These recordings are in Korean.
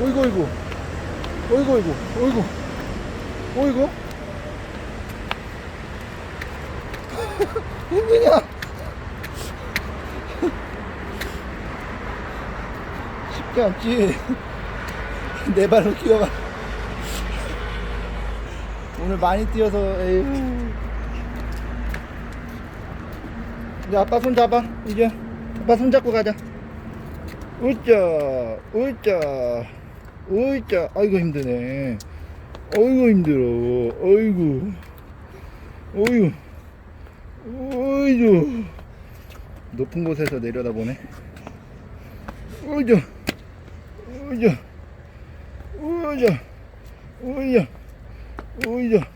어이구 어이구. 어이구 어이구. 어이구. 어이구. 힘드냐 쉽지 않지 내 발로 뛰어가. 오늘 많이 뛰어서 에휴. 이제 아빠 손 잡아. 이제 아빠 손 잡고 가자. 으쌰 으 쌰 으쌰 아이고 힘드네. 어이구 힘들어. 어이구. 어이구. 어이구. 높은 곳에서 내려다보네. 으쌰 으쌰 으쌰 으쌰 으쌰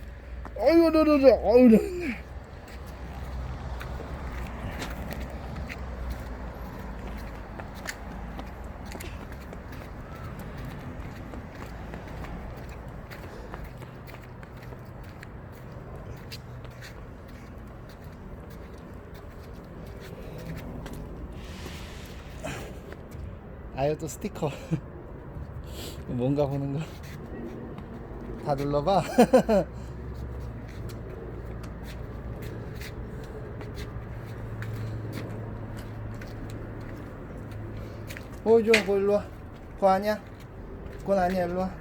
아이고 너너너. 아이고 아유 또 스티커. 뭔가 보는 거. 다 눌러봐. 보여줘 그거 일로 와. 그거 아니야? 그건 아니야 일로 와.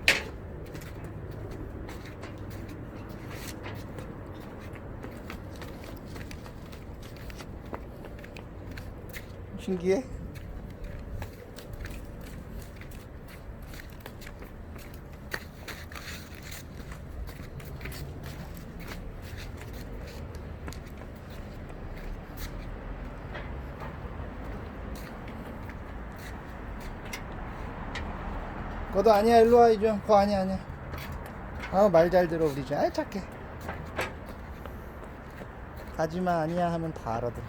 신기해? 그것도 아니야 일로 와 이제 그거 아니야 아니야. 아말 잘 들어 우리 좀 아이 착해. 가지마 아니야 하면 다 알아들어.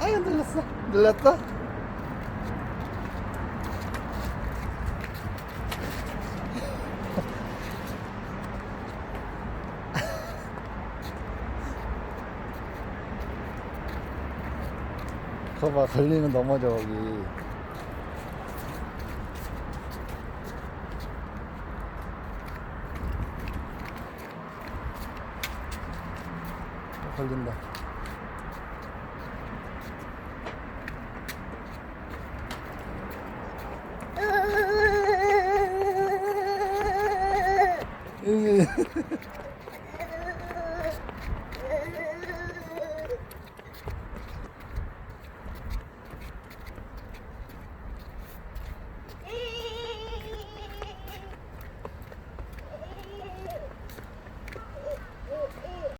아유 눌렀어. 눌렀어? 그거 봐 걸리면 넘어져 거기 어, 걸린다 으.